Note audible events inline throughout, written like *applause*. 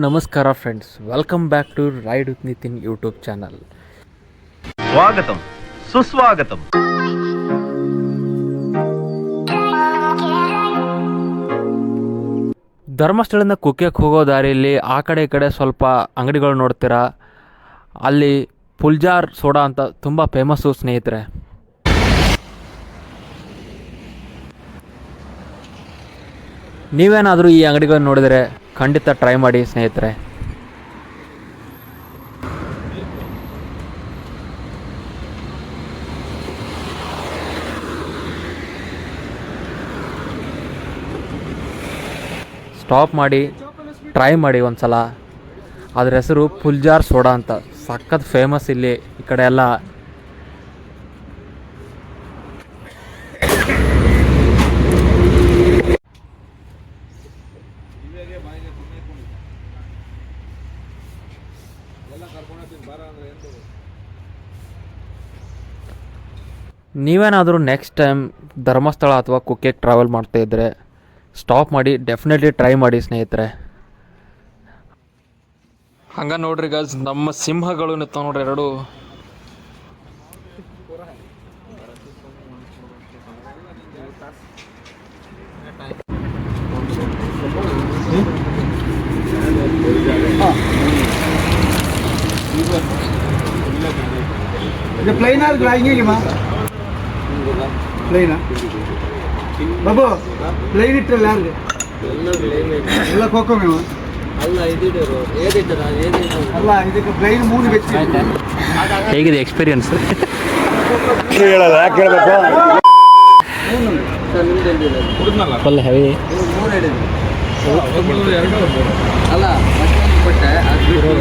ನಮಸ್ಕಾರ friends welcome back to ride with Nitin YouTube channel ಸ್ವಾಗತಂ. ಸುಸ್ವಾಗತಂ. ಧರ್ಮಸ್ಥಳದಿಂದ ಕುಕ್ಕಕ್ಕೆ ಹೋಗೋ ದಾರಿಯಲ್ಲಿ ಆ ಕಡೆ ಕಡೆ ಸ್ವಲ್ಪ ಅಂಗಡಿಗಳು ನೋಡ್ತೀರಾ? ಅಲ್ಲಿ ಪುಲ್ಜಾರ್ ಸೋಡಾ ಅಂತ ತುಂಬ ಫೇಮಸ್ಸು ಸ್ನೇಹಿತರೆ. ನೀವೇನಾದರೂ ಈ ಅಂಗಡಿಗಳನ್ನು ನೋಡಿದರೆ ಖಂಡಿತ ಟ್ರೈ ಮಾಡಿ ಸ್ನೇಹಿತರೆ. ಸ್ಟಾಪ್ ಮಾಡಿ ಟ್ರೈ ಮಾಡಿ ಒಂದ್ಸಲ. ಅದ್ರ ಹೆಸರು ಪುಲ್ಜಾರ್ ಸೋಡಾ ಅಂತ. ಸಖತ್ ಫೇಮಸ್ ಇಲ್ಲಿ ಈ ಕಡೆ ಎಲ್ಲ. ನೀವೇನಾದರೂ ನೆಕ್ಸ್ಟ್ ಟೈಮ್ ಧರ್ಮಸ್ಥಳ ಅಥವಾ ಕುಕ್ಕೆಗೆ ಟ್ರಾವೆಲ್ ಮಾಡ್ತಾ ಇದ್ದರೆ ಸ್ಟಾಪ್ ಮಾಡಿ ಡೆಫಿನೆಟ್ಲಿ ಟ್ರೈ ಮಾಡಿ ಸ್ನೇಹಿತರೆ. ಹಂಗ ನೋಡ್ರಿ ಗಾಜ್ ನಮ್ಮ ಸಿಂಹಗಳು ನಿಂತಾವ ನೋಡ್ರಿ ಎರಡು. ಇದು ಪ್ಲೈನ್ ಆಗಿಲ್ಲ ಹಿಂಗೆ ಮಾ ಪ್ಲೈನಾ ಬಾಬು ಪ್ಲೈನ್ ಇಟ್ಟಲ್ಲ ಯಾರಿಗೆ ಎಲ್ಲ ಕೋಕೋ ಮೇವು ಅಲ್ಲ ಇದಕ್ಕೆ ಪ್ಲೈನ್ ಮೂರು ಬೆಚ್ಚಿ ಹೇಗಿದೆ ಎಕ್ಸ್ಪೀರಿಯನ್ಸ್ ಫುಲ್ ಹೆವಿ ಅಲ್ಲ ಕೊಟ್ಟೆ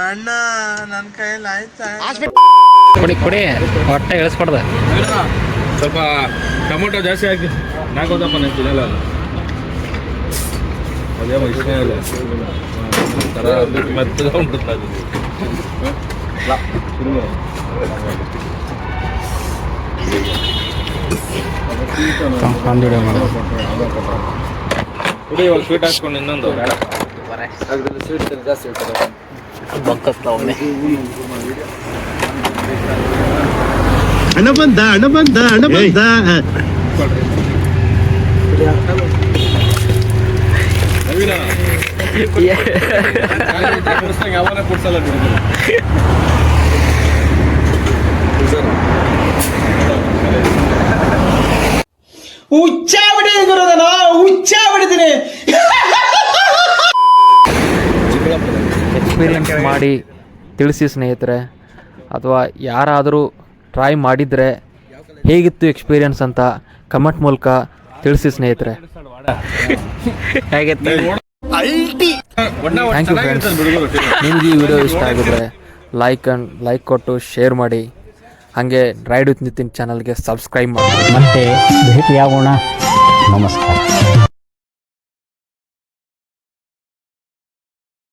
ಅಣ್ಣ ನನ್ನ ಕೈಯಲ್ಲಿ ಆಯ್ತಾ ಕೊಡಿ ಕೊಡಿ ಹೊಟ್ಟೆ ಇಳಿಸ್ಕೊಡ್ದ ಸ್ವಲ್ಪ ಟೊಮೊಟೊ ಜಾಸ್ತಿ ಹಾಕಿ ನಾಲ್ಕೋದಪ್ಪ ನಾನು ತಿನ್ನಲ್ಲ ಅದು ಅದೇಮೋ ಇಷ್ಟ ಇಲ್ಲ ಒಂಥರ ಮೆತ್ತಗೆ ಉಂಟುತ್ತೆ ಅದು ಕಂಡು ಮಾಡೋದು ಕುಡಿ ಇವಾಗ ಸ್ವೀಟ್ ಹಾಕ್ಕೊಂಡು ಇನ್ನೊಂದು ಬೇಡ ಸ್ವೀಟ್ ಜಾಸ್ತಿ ಇರ್ತದೆ ಹಣ ಬಂದ ಹಣ ಬಂದ ಅಣ್ಣ ಬಂದ ಯಾವನೇ ಕುಡ್ಸಲ್ಲ ಹುಚ್ಚ ಬಿಟ್ಟಿದ್ದೀನಿ ಗುರುದನ ಹುಚ್ಚ ಬಿಟ್ಟಿದ್ದೀನಿ ಎಕ್ಸ್ಪೀರಿಯನ್ಸ್ ಮಾಡಿ ತಿಳಿಸಿ ಸ್ನೇಹಿತರೆ ಅಥವಾ ಯಾರಾದರೂ ಟ್ರೈ ಮಾಡಿದರೆ ಹೇಗಿತ್ತು ಎಕ್ಸ್ಪೀರಿಯನ್ಸ್ ಅಂತ ಕಮೆಂಟ್ ಮೂಲಕ ತಿಳಿಸಿ ಸ್ನೇಹಿತರೆ. *laughs* ಹೇಗಿತ್ತು? ಥ್ಯಾಂಕ್ ಯು ಫ್ರೆಂಡ್ಸ್ ನಿಮ್ಗೆ ಈ ವಿಡಿಯೋ ಇಷ್ಟ ಆಗಿದ್ರೆ ಲೈಕ್ ಅಂಡ್ ಲೈಕ್ ಕೊಟ್ಟು ಶೇರ್ ಮಾಡಿ. ಹಾಗೆ ರೈಡ್ ವಿತ್ ನಿತಿನ್ ಚಾನಲ್ಗೆ ಸಬ್ಸ್ಕ್ರೈಬ್ ಮಾಡಿ. ಮತ್ತೆ ಭೇಟಿಯಾಗೋಣ. ನಮಸ್ಕಾರ.